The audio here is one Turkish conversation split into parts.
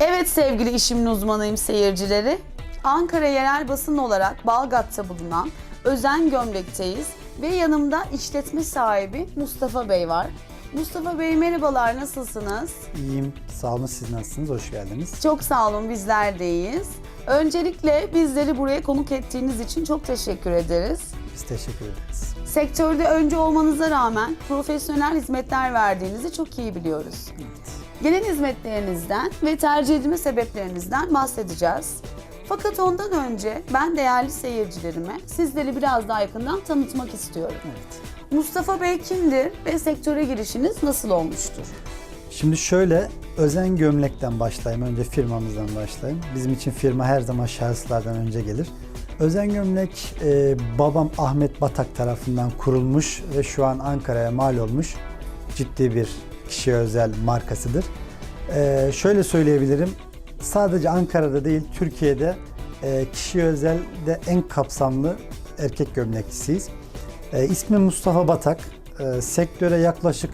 Evet sevgili işimin uzmanıyım seyircileri. Ankara yerel basın olarak Balgat'ta bulunan Özen Gömlek'teyiz ve yanımda işletme sahibi Mustafa Bey var. Mustafa Bey merhabalar nasılsınız? İyiyim. Sağ olun. Siz nasılsınız? Hoş geldiniz. Çok sağ olun bizler de iyiyiz. Öncelikle bizleri buraya konuk ettiğiniz için çok teşekkür ederiz. Biz teşekkür ederiz. Sektörde önce olmanıza rağmen profesyonel hizmetler verdiğinizi çok iyi biliyoruz. Genel hizmetlerinizden ve tercih edilme sebeplerinizden bahsedeceğiz. Fakat ondan önce ben değerli seyircilerime sizleri biraz daha yakından tanıtmak istiyorum. Evet. Mustafa Bey kimdir ve sektöre girişiniz nasıl olmuştur? Şimdi şöyle özen gömlekten başlayayım. Önce firmamızdan başlayayım. Bizim için firma her zaman şahıslardan önce gelir. Özen Gömlek e, babam Ahmet Batak tarafından kurulmuş ve şu an Ankara'ya mal olmuş ciddi bir kişiye özel markasıdır. E, şöyle söyleyebilirim. Sadece Ankara'da değil Türkiye'de e, kişiye özel de en kapsamlı erkek gömlekçisiyiz. E, ismim Mustafa Batak. E, sektöre yaklaşık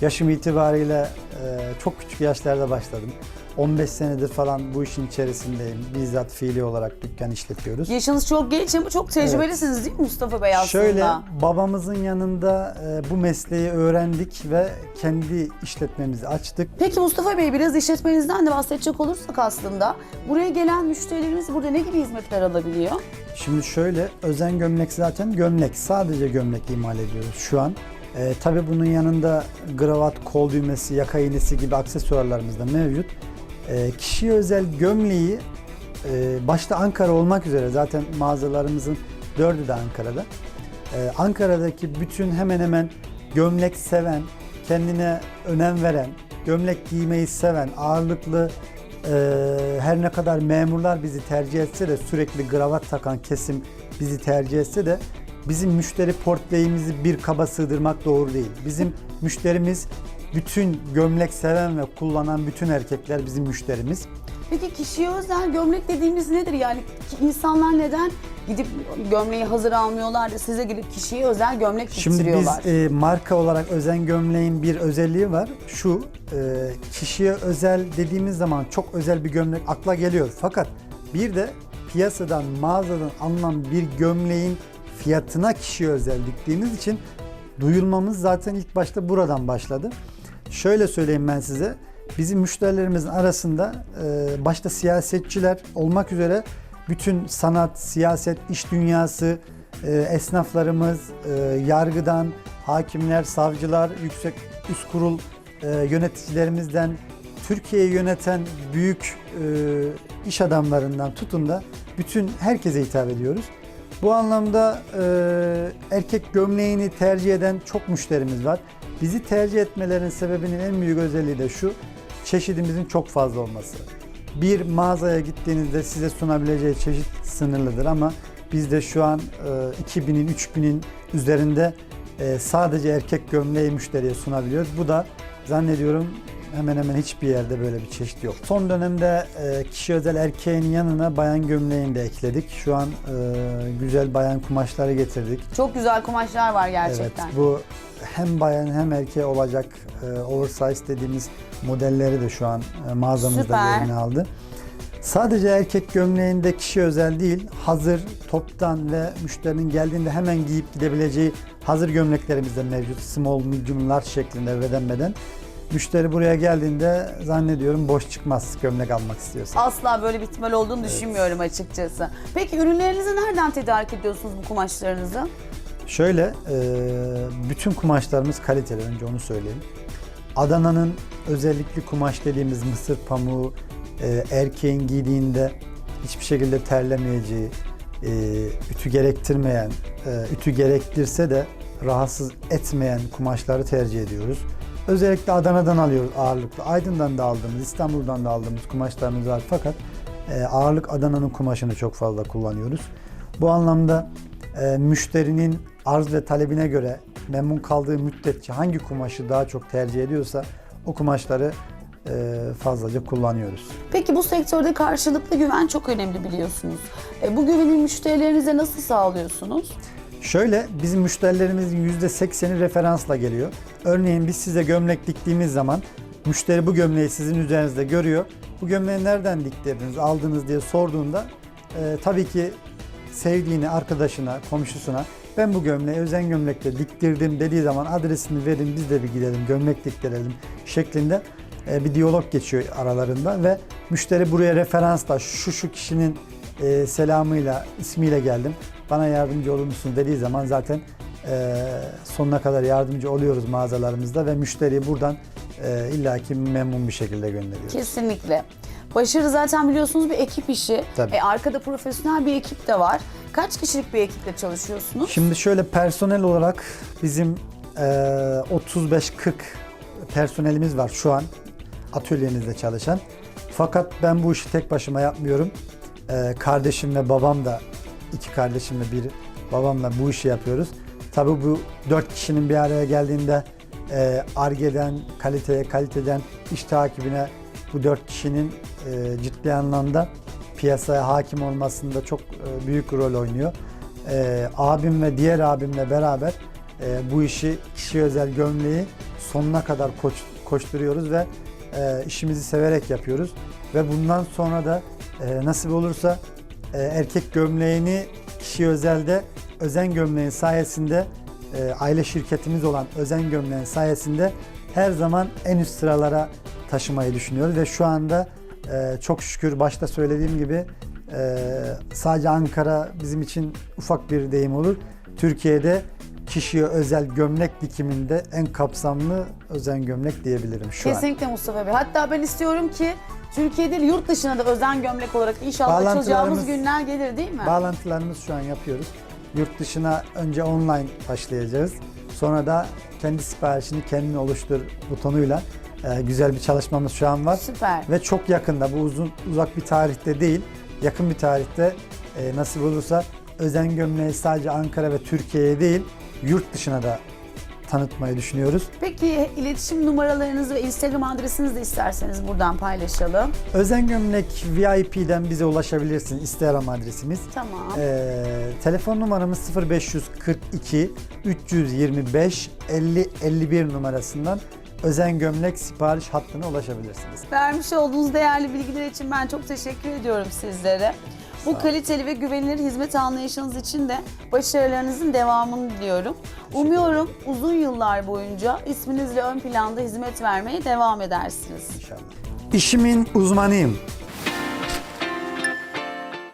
yaşım itibariyle e, çok küçük yaşlarda başladım. 15 senedir falan bu işin içerisindeyim. Bizzat fiili olarak dükkan işletiyoruz. Yaşınız çok genç ama çok tecrübelisiniz değil mi Mustafa Bey aslında? Şöyle babamızın yanında e, bu mesleği öğrendik ve kendi işletmemizi açtık. Peki Mustafa Bey biraz işletmenizden de bahsedecek olursak aslında buraya gelen müşterilerimiz burada ne gibi hizmetler alabiliyor? Şimdi şöyle özen gömlek zaten gömlek. Sadece gömlek imal ediyoruz şu an. Ee, tabii bunun yanında gravat, kol düğmesi, yaka iğnesi gibi aksesuarlarımız da mevcut. Ee, kişiye özel gömleği e, başta Ankara olmak üzere zaten mağazalarımızın dördü de Ankara'da. Ee, Ankara'daki bütün hemen hemen gömlek seven, kendine önem veren, gömlek giymeyi seven, ağırlıklı ee, her ne kadar memurlar bizi tercih etse de sürekli kravat takan kesim bizi tercih etse de bizim müşteri portföyümüzü bir kaba sığdırmak doğru değil. Bizim müşterimiz bütün gömlek seven ve kullanan bütün erkekler bizim müşterimiz. Peki kişiye özel gömlek dediğimiz nedir? Yani ki- insanlar neden gidip gömleği hazır almıyorlar da size gelip kişiye özel gömlek Şimdi diktiriyorlar? biz e, marka olarak özen gömleğin bir özelliği var. Şu e, kişiye özel dediğimiz zaman çok özel bir gömlek akla geliyor. Fakat bir de piyasadan, mağazadan alınan bir gömleğin fiyatına kişiye özel diktiğimiz için duyulmamız zaten ilk başta buradan başladı. Şöyle söyleyeyim ben size. Bizim müşterilerimizin arasında e, başta siyasetçiler olmak üzere bütün sanat, siyaset, iş dünyası, e, esnaflarımız, e, yargıdan, hakimler, savcılar, yüksek üst kurul yöneticilerimizden, Türkiye'yi yöneten büyük iş adamlarından tutun da bütün herkese hitap ediyoruz. Bu anlamda e, erkek gömleğini tercih eden çok müşterimiz var. Bizi tercih etmelerinin sebebinin en büyük özelliği de şu, çeşidimizin çok fazla olması. Bir mağazaya gittiğinizde size sunabileceği çeşit sınırlıdır ama bizde şu an e, 2000'in 3000'in üzerinde e, sadece erkek gömleği müşteriye sunabiliyoruz. Bu da zannediyorum hemen hemen hiçbir yerde böyle bir çeşit yok. Son dönemde e, kişi özel erkeğin yanına bayan gömleğini de ekledik. Şu an e, güzel bayan kumaşları getirdik. Çok güzel kumaşlar var gerçekten. Evet, bu hem bayan hem erkeğe olacak e, oversize dediğimiz modelleri de şu an e, mağazamızda Süper. yerini aldı. Sadece erkek gömleğinde kişi özel değil, hazır, toptan ve müşterinin geldiğinde hemen giyip gidebileceği hazır gömleklerimiz de mevcut. Small, medium, large şeklinde beden beden. Müşteri buraya geldiğinde zannediyorum boş çıkmaz gömlek almak istiyorsa. Asla böyle bir ihtimal olduğunu düşünmüyorum açıkçası. Peki ürünlerinizi nereden tedarik ediyorsunuz bu kumaşlarınızı? Şöyle, e, bütün kumaşlarımız kaliteli önce onu söyleyeyim. Adana'nın özellikle kumaş dediğimiz mısır pamuğu e, erkeğin giydiğinde hiçbir şekilde terlemeyeceği, e, ütü gerektirmeyen, e, ütü gerektirse de rahatsız etmeyen kumaşları tercih ediyoruz. Özellikle Adana'dan alıyoruz ağırlıklı. Aydın'dan da aldığımız, İstanbul'dan da aldığımız kumaşlarımız var fakat e, ağırlık Adana'nın kumaşını çok fazla kullanıyoruz. Bu anlamda e, müşterinin arz ve talebine göre memnun kaldığı müddetçe hangi kumaşı daha çok tercih ediyorsa o kumaşları e, fazlaca kullanıyoruz. Peki bu sektörde karşılıklı güven çok önemli biliyorsunuz. E, bu güveni müşterilerinize nasıl sağlıyorsunuz? Şöyle bizim müşterilerimizin %80'i referansla geliyor. Örneğin biz size gömlek diktiğimiz zaman müşteri bu gömleği sizin üzerinizde görüyor. bu gömleği nereden diktirdiniz, aldınız diye sorduğunda e, tabii ki sevdiğini, arkadaşına, komşusuna ben bu gömleği özen gömlekle diktirdim dediği zaman adresini verin biz de bir gidelim gömlek diktirelim şeklinde e, bir diyalog geçiyor aralarında ve müşteri buraya referansla şu şu kişinin e, selamıyla, ismiyle geldim bana yardımcı olur musun dediği zaman zaten e, sonuna kadar yardımcı oluyoruz mağazalarımızda ve müşteriyi buradan e, illaki memnun bir şekilde gönderiyoruz. Kesinlikle. Başarı zaten biliyorsunuz bir ekip işi. Tabii. E, arkada profesyonel bir ekip de var. Kaç kişilik bir ekiple çalışıyorsunuz? Şimdi şöyle personel olarak bizim e, 35-40 personelimiz var şu an atölyemizde çalışan. Fakat ben bu işi tek başıma yapmıyorum. E, kardeşim ve babam da iki kardeşim ve bir babamla bu işi yapıyoruz. Tabii bu dört kişinin bir araya geldiğinde e, argeden, kaliteye, kaliteden iş takibine bu dört kişinin e, ciddi anlamda piyasaya hakim olmasında çok e, büyük rol oynuyor. E, abim ve diğer abimle beraber e, bu işi kişi özel gömleği sonuna kadar koş, koşturuyoruz ve e, işimizi severek yapıyoruz. Ve bundan sonra da e, nasip olursa e, erkek gömleğini kişi özelde özen gömleğin sayesinde e, aile şirketimiz olan özen gömleğin sayesinde her zaman en üst sıralara taşımayı düşünüyoruz ve şu anda e, çok şükür başta söylediğim gibi e, sadece Ankara bizim için ufak bir deyim olur. Türkiye'de kişiye özel gömlek dikiminde en kapsamlı özen gömlek diyebilirim şu an. Kesinlikle Mustafa Bey. Hatta ben istiyorum ki Türkiye değil yurt dışına da özen gömlek olarak inşallah Bağlantılarımız- açılacağımız günler gelir değil mi? Bağlantılarımız şu an yapıyoruz. Yurt dışına önce online başlayacağız. Sonra da kendi siparişini kendin oluştur butonuyla e, güzel bir çalışmamız şu an var. Süper. Ve çok yakında bu uzun uzak bir tarihte değil, yakın bir tarihte e, nasip olursa özen gömleği sadece Ankara ve Türkiye'ye değil, yurt dışına da tanıtmayı düşünüyoruz. Peki iletişim numaralarınızı ve Instagram adresinizi de isterseniz buradan paylaşalım. Özen Gömlek VIP'den bize ulaşabilirsiniz. Instagram adresimiz. Tamam. Ee, telefon numaramız 0542 325 50 51 numarasından Özen Gömlek sipariş hattına ulaşabilirsiniz. Vermiş olduğunuz değerli bilgiler için ben çok teşekkür ediyorum sizlere. Bu kaliteli ve güvenilir hizmet anlayışınız için de başarılarınızın devamını diliyorum. Umuyorum uzun yıllar boyunca isminizle ön planda hizmet vermeye devam edersiniz. İnşallah. İşimin uzmanıyım.